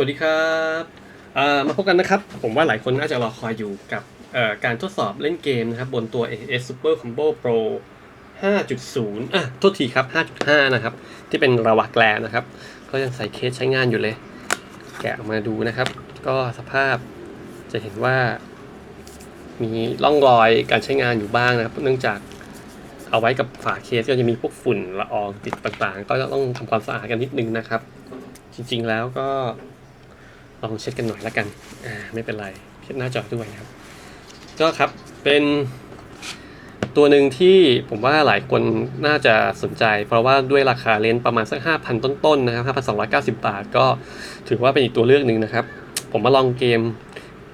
วัสดีครับมาพบกันนะครับ ผมว่าหลายคนน่าจะรอคอยอยู่กับการทดสอบเล่นเกมนะครับ บนตัว AS Super Combo Pro 5.0 อะ โทษทีครับ 5.5 นะครับ ที่เป็นระวักแกลนะครับ ก็ยังใส่เคสใช้งานอยู่เลย แกะออกมาดูนะครับ ก็สภาพจะเห็นว่า มีร่องรอยการใช้งานอยู่บ้างนะครับ เนื่องจากเอาไว้กับฝาเคสก็จะมีพวกฝุ่นละอองติดต่างๆ ก็ต้องทำความสะอาดกันนิดนึงนะครับ จริงๆแล้วก็ ลองเช็ดกันหน่อยละกันอ่าไม่เป็นไรเช็ดหน้าจอด้วยนะครับ ก็ครับเป็นตัวหนึ่งที่ผมว่าหลายคนน่าจะสนใจ เพราะว่าด้วยราคาเลนส์ประมาณสัก 5,000 ต้นๆนะครับ5,290 บาท ก็ถือว่าเป็นอีกตัวเลือกหนึ่งนะครับ ผมมาลองเกม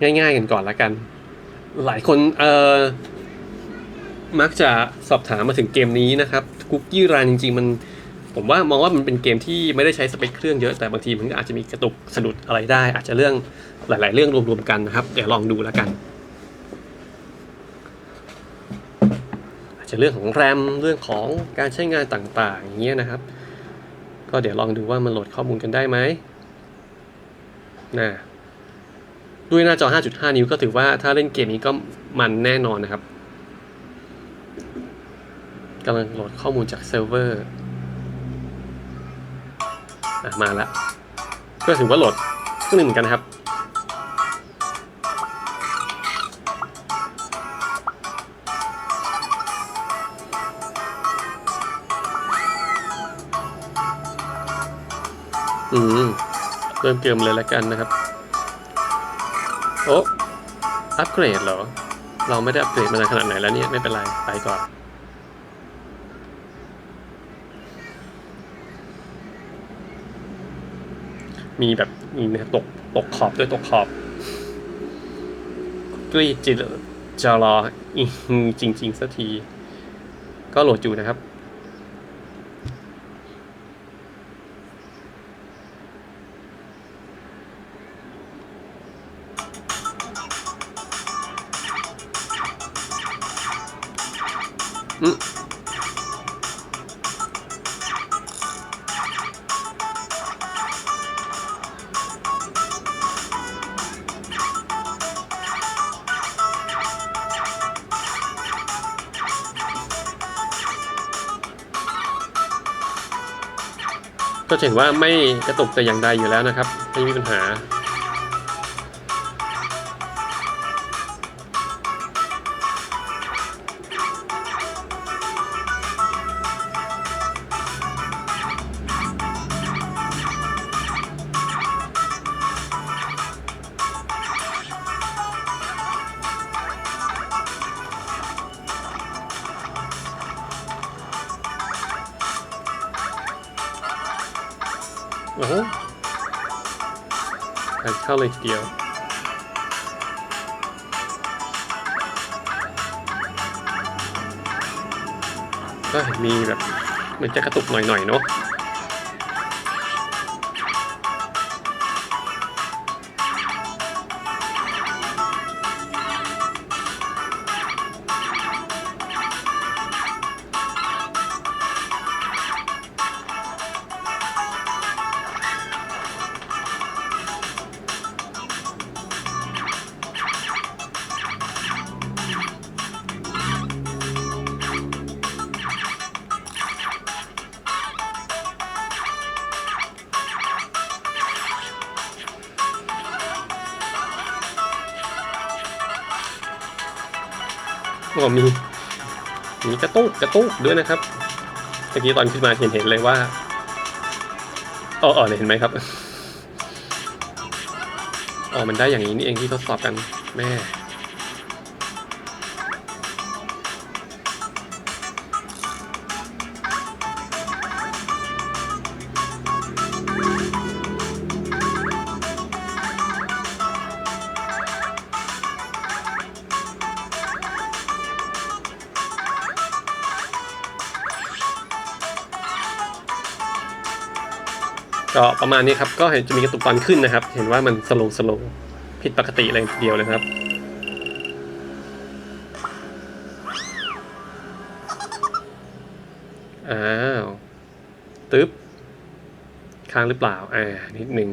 ง่ายๆกันก่อนละกัน หลายคนเอ่อมักจะสอบถามมาถึงเกมนี้นะครับ คุกกี้รันจริงๆมัน ผมว่ามองว่ามันเป็นเกมที่ไม่ได้ใช้สเปคเครื่องเยอะแต่บางทีมันก็อาจจะมีกระตุกสะดุดอะไรได้ อาจจะเรื่องหลาย ๆ เรื่องรวม ๆ กันนะครับ เดี๋ยวลองดูแล้วกัน อาจจะเรื่องของแรมเรื่องของการใช้งานต่างๆ อย่างเงี้ยนะครับ ก็เดี๋ยวลองดูว่ามันโหลดข้อมูลกันได้ไหมนะด้วยหน้าจอ 5.5 นิ้วก็ถือว่าถ้าเล่นเกมนี้ก็มันแน่นอนนะครับกำลังโหลดข้อมูลจากเซิร์ฟเวอร์ อะมาแล้วก็ถือว่าโหลดเครื่องนึงเหมือนกันนะครับ อืมเริ่มเกมเลยแล้วกันนะครับ โอ้อัปเกรดเหรอ เราไม่ได้อัปเกรดมานานขนาดไหนแล้วเนี่ย ไม่เป็นไร ไปก่อน มีแบบมีนะครับตกตกขอบด้วยตกขอบกรีดจิจะรออีจริง ๆสักที ก็โหลดอยู่นะครับอืม ก็เห็นว่าไม่กระตุกแต่อย่างใดอยู่แล้วนะครับ ไม่มีปัญหา โอ้โหการเข้าเลยทีเดียวก็เห็นมีแบบเหมือนจะกระตุกหน่อยๆเนาะ ก็มีมีกระตุกกระตุกด้วยนะครับเมื่อกี้ตอนขึ้นมาเห็นเห็นเลยว่าอ๋ออ๋อเนี่ยเห็นไหมครับอ๋อมันได้อย่างนี้นี่เองที่ทดสอบกันแม่ ก็ประมาณนี้ครับ ก็เห็นจะมีกระตุกตอนขึ้นนะครับ เห็นว่ามันสโลว์สโลว์ผิดปกติเลยทีเดียวเลยครับ อ้าว ตึ๊บ ค้างหรือเปล่า อ่า นิดหนึ่ง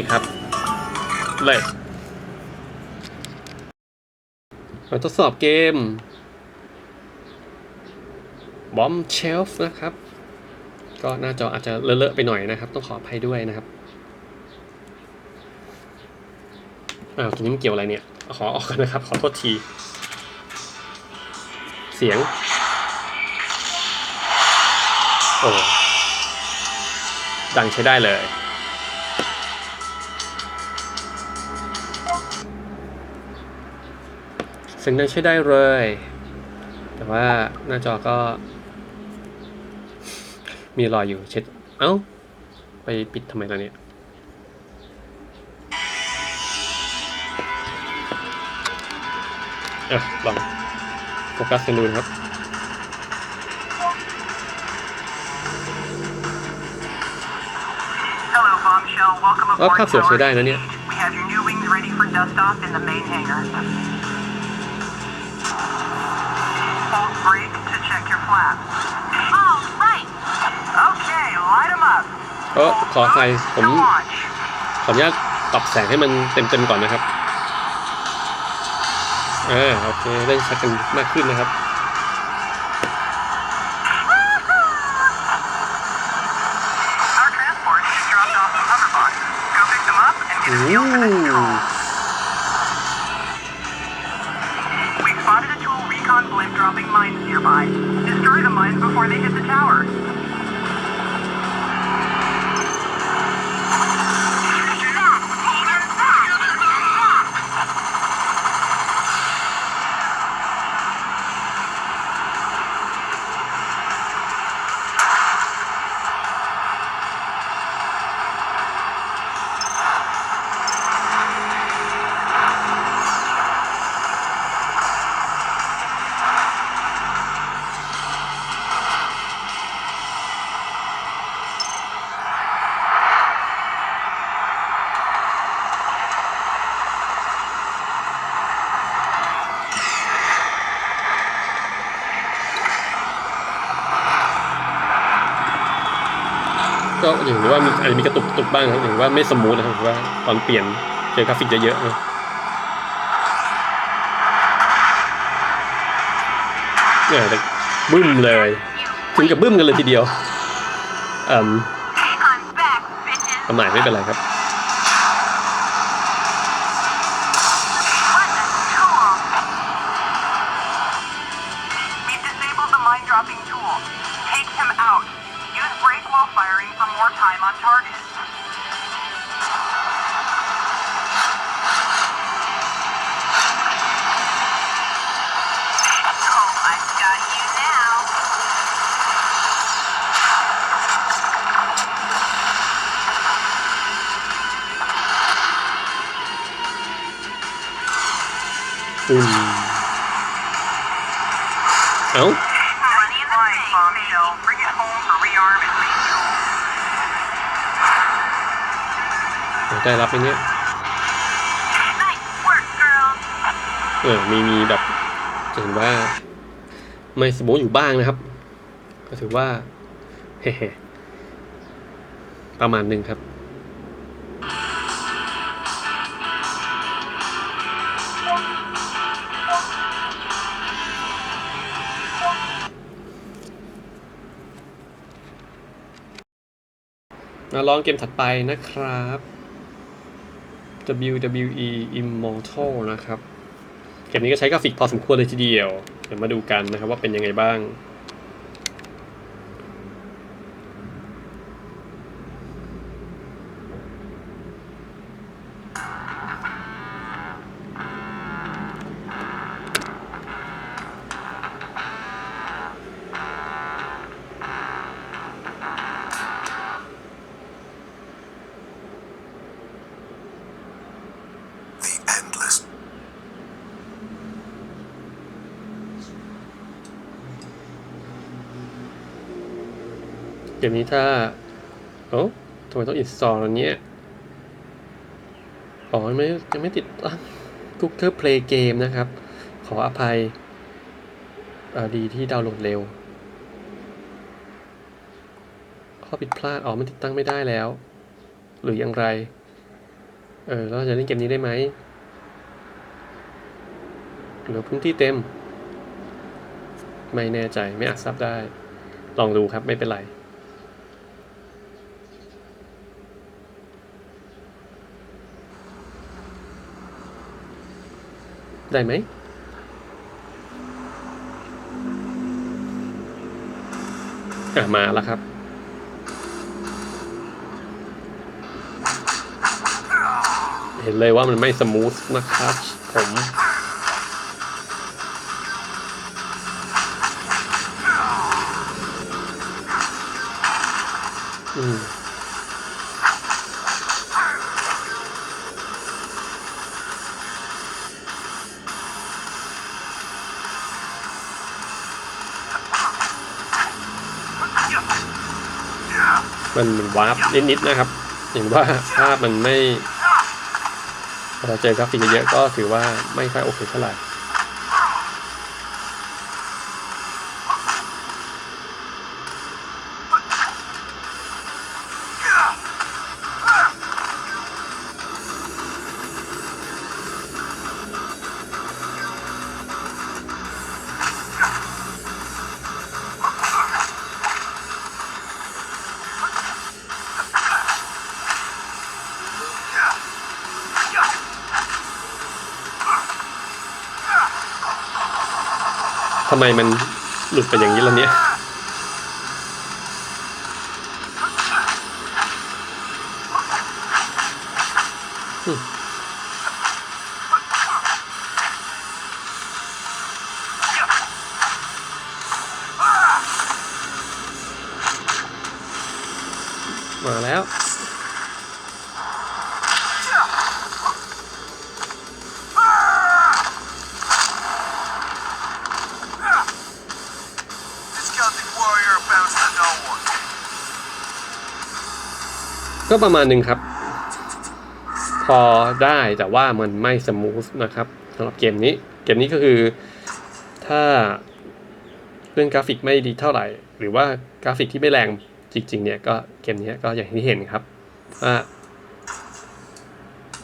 คครับเลยมาทดสอบเกม Bomb Shelf นะครับ ก็หน้าจออาจจะเลอะๆไปหน่อยนะครับ ต้องขออภัยด้วยนะครับอ้าวตรงนี้มันเกี่ยวอะไรเนี่ย ขอออกกันนะครับ ขอโทษที เสียง โอ้ดังใช้ได้เลย เสียงดังใช้ได้เลย แต่ว่าหน้าจอก็ มีรอยอยู่เช็ด เอ้า ไปปิดทำไมล่ะเนี่ยอะลองโฟกัสกันดูนะครับ Hello, Bombshell. Welcome ก็ aboard ภาพสวยใช้ได้นะเนี่ย Hold brake to check your flaps. All right. Okay, light them up. เออขออภัยผม To launch. ขออนุญาตปรับแสงให้มันเต็มๆก่อนนะครับอ่าโอเคได้ชัดกันมากขึ้นนะครับ Our transport just dropped off some hover boxes. Go pick them up and get a feel for the อู้ อย่างว่ามีอาจจะมีกระตุกกระตุกบ้างนะครับอย่างว่าไม่สมูทนะครับผมว่าตอนเปลี่ยนเจอกราฟิกเยอะๆนะเนี่ยแต่บึ้มเลย ถึงกับบึ้มกันเลยทีเดียวเอ่ม I'm back, bitches. ประมาทไม่เป็นไรครับ home for rearm and main tool. ได้รับไหมเนี่ยเออมีมีแบบจะเห็นว่า ไม่สมูทอยู่บ้างนะครับ ก็ถือว่า เฮ้ประมาณหนึ่งครับ มาลองเกมถัดไปนะครับ WWE Immortal นะครับ เกมนี้ก็ใช้กราฟิกพอสมควรเลยทีเดียว เดี๋ยวมาดูกันนะครับว่าเป็นยังไงบ้าง เกมนี้ถ้าโอ้ทำไมต้องอินสตอลอันนี้อ๋อยังไม่ยังไม่ติดตั้ง Google Play Game นะครับ ขออภัยอ่าดีที่ดาวน์โหลดเร็ว ข้อผิดพลาด อ๋อ มันติดตั้งไม่ได้แล้ว หรืออย่างไร เออเราจะเล่นเกมนี้ได้ไหมหลือพื้นที่เต็ม ไม่แน่ใจไม่อาจทราบได้ ลองดูครับไม่เป็นไร ได้ไหมอะมาแล้วครับ เห็นเลยว่ามันไม่สมูทนะครับผมอืม มันมันวาร์ปนิดๆนะครับ เห็นว่าภาพมันไม่เราเจอกราฟิกเยอะๆก็ถือว่าไม่ค่อยโอเคเท่าไหร่ ไมมันหลุดไปอย่างนี้ล่ะเนี่ยมาแล้ว ก็ประมาณหนึ่งครับ พอได้แต่ว่ามันไม่สมูทนะครับสำหรับเกมนี้ เกมนี้ก็คือถ้าเรื่องกราฟิกไม่ดีเท่าไหร่ หรือว่ากราฟิกที่ไม่แรงจริง ๆ เนี่ยก็เกมนี้ก็อย่างที่เห็นครับว่า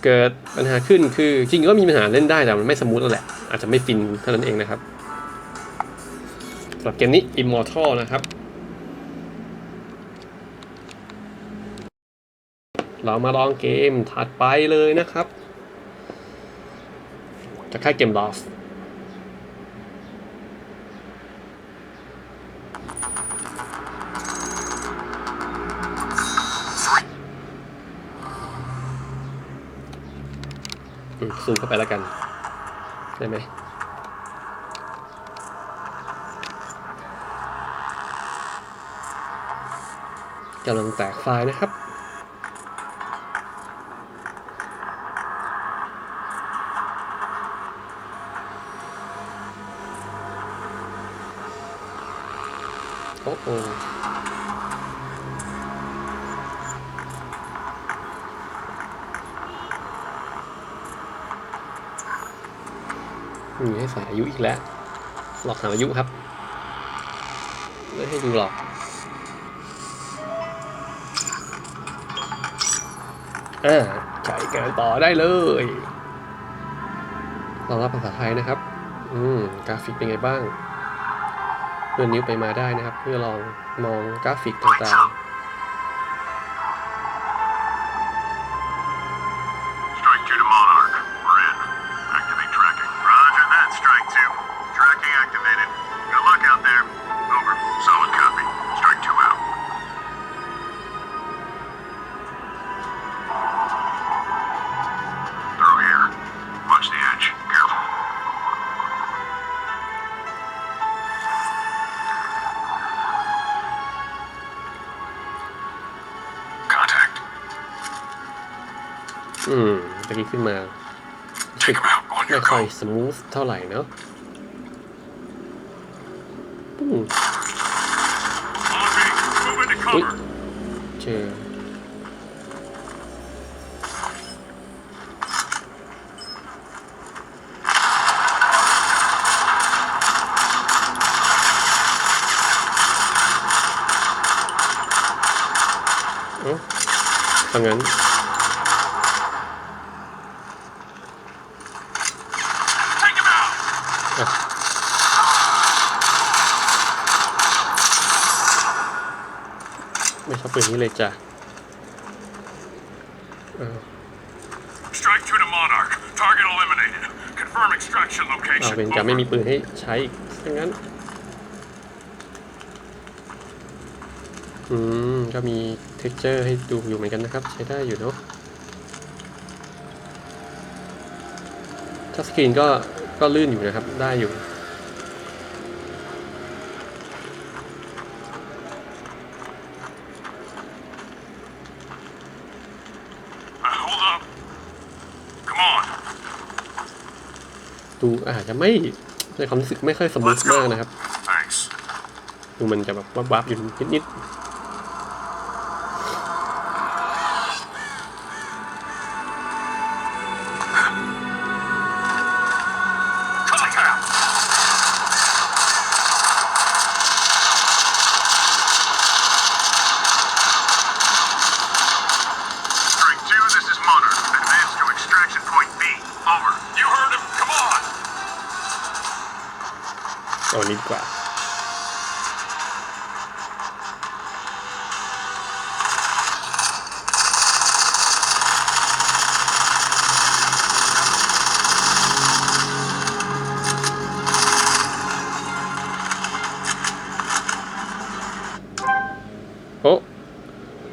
เกิดปัญหาขึ้นคือจริงก็มีปัญหาเล่นได้แต่มันไม่สมูทนั่นแหละ อาจจะไม่ฟินเท่านั้นเองนะครับสำหรับเกมนี้ Immortal นะครับ เรามาลองเกมถัดไปเลยนะครับ จะค่ายเกม Lost อืมซูมเข้าไปแล้วกัน ได้ไหมกำลังแตกไฟล์นะครับ ยุอีกแล้ว หลอกถามอายุครับ ไม่ให้ดูหรอกอ่าใช้การต่อได้เลยรองรับภาษาไทยนะครับ อืม กราฟิกเป็นไงบ้างเลื่อนนิ้วไปมาได้นะครับ เพื่อลองมองกราฟิกต่าง อืมตะกี้ขึ้นมาไม่ค่อยสมูทเท่าไหร่เนาะปุ้งอุ้ยเจอเอ้าทางั้น ชอบปืนนี้เลยจ้ะเออ Strike two to Monarch. Target eliminated. Confirm extraction เอา location. เป็นจะไม่มีปืนให้ใช้อีกถ้างั้น อืม ก็มีเท็กเจอร์ให้ดูอยู่เหมือนกันนะครับ ใช้ได้อยู่เนาะถ้าสกรีนก็ก็ลื่นอยู่นะครับ ได้อยู่ Uh, hold up. Come on. ดูอาจจะไม่ในความรู้สึกไม่ค่อยสมูท Let's มาก go. นะครับ Thanks. ดูมันจะแบบวับๆอยู่นิด Contact!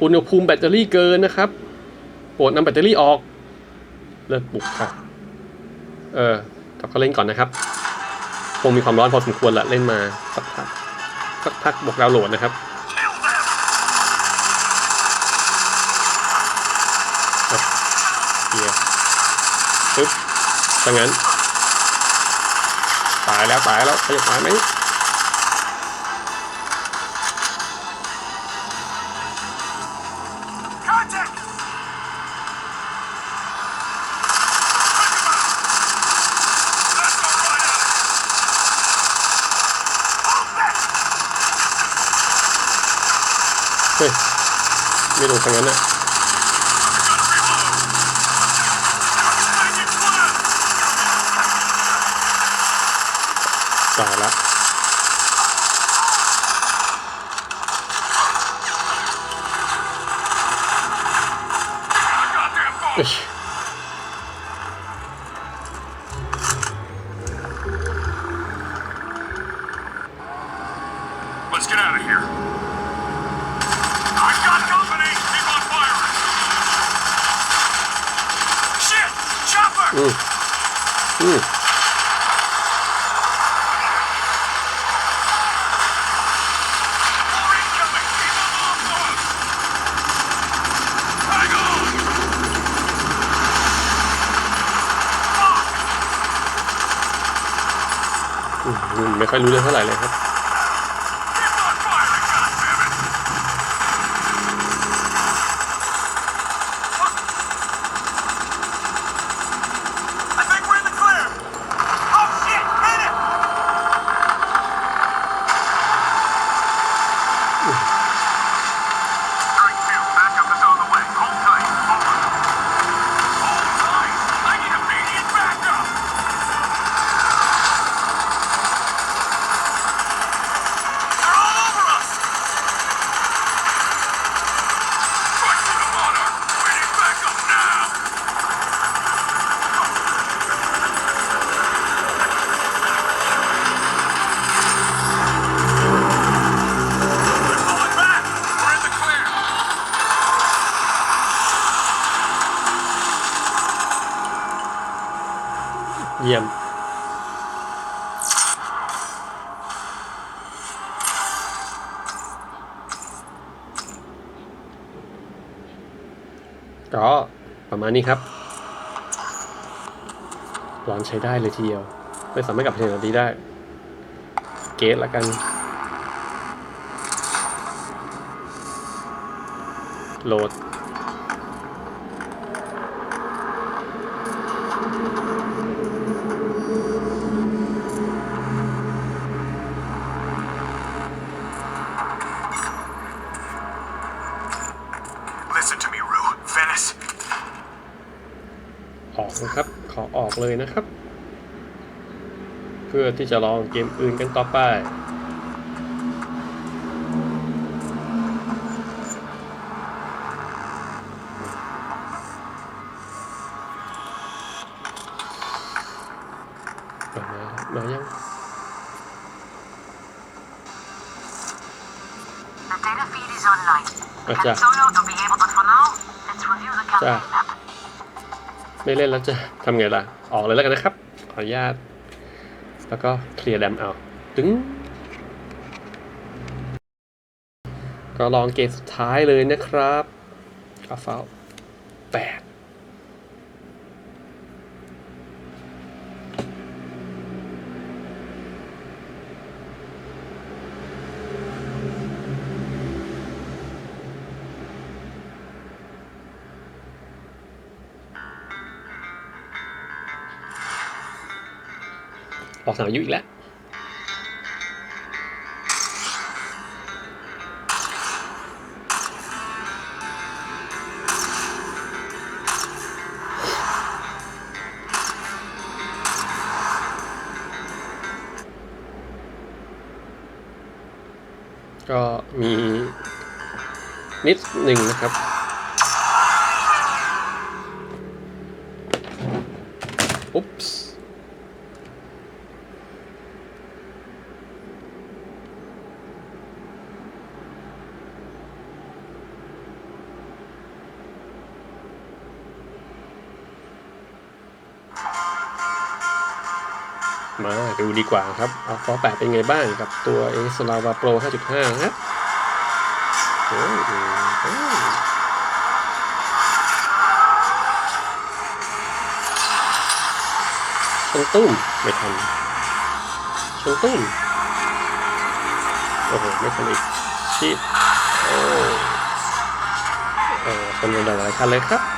อุณหภูมิแบตเตอรี่เกินนะครับโปรดนำแบตเตอรี่ออก เลิกบุกค่ะ เออกับเขาเล่นก่อนนะครับ คงมีความร้อนพอสมควรละเล่นมาสักพักสักพักบวกดาวโหลดนะครับเฮียปึ๊บถ้างั้น ตายแล้วตายแล้วขยับมาไหม ไม่โดนทางนั้นอะ Make it clear! ตายละ Goddamn เอ้ phone! ย Let's get out of here. I got company! Keep on firing! Shit! Chopper! อืมอืม More incoming! Keep them off us! Hang on! Fuck! อืม ไม่ค่อยรู้เรื่องเท่าไหร่เลยครับ ก็ประมาณนี้ครับร้อนใช้ได้เลยทีเดียว ไม่สามารถกลับไปถึงนาทีได้ เกตละกัน โหลด เลยนะครับ เพื่อที่จะลองเกมอื่นกันต่อไป มายังจารย์จ้ะไม่เล่นแล้วจ้ะทำไงล่ะ ออกเลยแล้วกันนะครับ ขออนุญาต แล้วก็เคลียร์แดมเอาตึงก็ลองเกมสุดท้ายเลยนะครับอาฟ้าแปด สามอายุอีกแล้วก็มีนิดหนึ่งนะครับ กว่าครับเอาฟอ8เป็นไงบ้างกับตัว a s l a v a Pro 5.5นะโอ้ยโอ้ยชนตุ้มไม่ทันชนตุ้มโอ้โหไม่ทันอีกชิดโอ้โอ้ชนกันหลายคันเลยครับ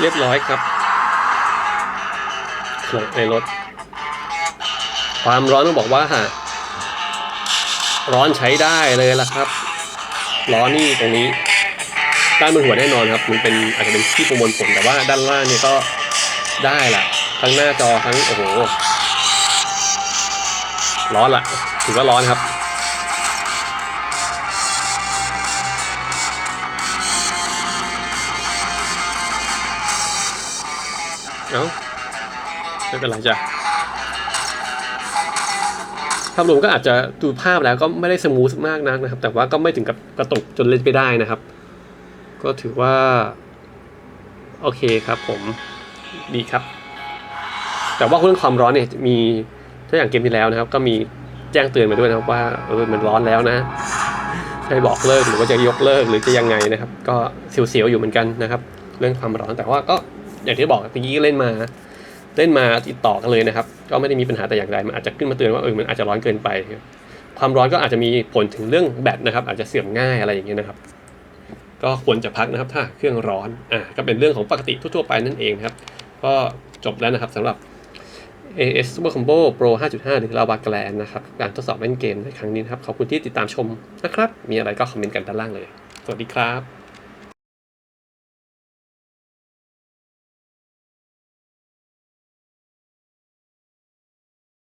เรียบร้อยครับเครื่องในรถ ความร้อนต้องบอกว่าฮะร้อนใช้ได้เลยล่ะครับล้อนี่ตรงนี้ ด้านบนหัวแน่นอนครับ มันเป็นอาจจะเป็นที่ประมวลผลแต่ว่าด้านล่างเนี่ยก็ได้ละทั้งหน้าจอทั้งโอ้โห ร้อนละถือว่าร้อนครับ ไม่เป็นไรจ้ะภาพรวมก็อาจจะดูภาพแล้วก็ไม่ได้สมูทมากนักนะครับ แต่ว่าก็ไม่ถึงกับกระตุกจนเล่นไปได้นะครับ ก็ถือว่า โอเคครับผมดีครับ แต่ว่าเรื่องความร้อนเนี่ยมีถ้าอย่างเกมที่แล้วนะครับ ก็มีแจ้งเตือนมาด้วยนะครับว่าเออมันร้อนแล้วนะให้บอกเลิกหรือว่าจะยกเลิกหรือจะยังไงนะครับ ก็เสียวๆอยู่เหมือนกันนะครับ เรื่องความร้อนแต่ว่าก็อย่างที่บอกเมื่อกี้เล่นมา เล่นมาติดต่อกันเลยนะครับ ก็ไม่ได้มีปัญหาแต่อย่างใดมันอาจจะขึ้นมาเตือนว่าเออมันอาจจะร้อนเกินไป ความร้อนก็อาจจะมีผลถึงเรื่องแบตนะครับ อาจจะเสื่อมง่ายอะไรอย่างเงี้ยนะครับ ก็ควรจะพักนะครับถ้าเครื่องร้อนอ่าก็เป็นเรื่องของปกติทั่วๆไปนั่นเองครับ ก็จบแล้วนะครับสำหรับ AS Super Combo Pro 5.5 หรือ Lava Grand นะครับ การทดสอบเล่นเกมในครั้งนี้นะครับ ขอบคุณที่ติดตามชมนะครับ มีอะไรก็คอมเมนต์กันด้านล่างเลย สวัสดีครับ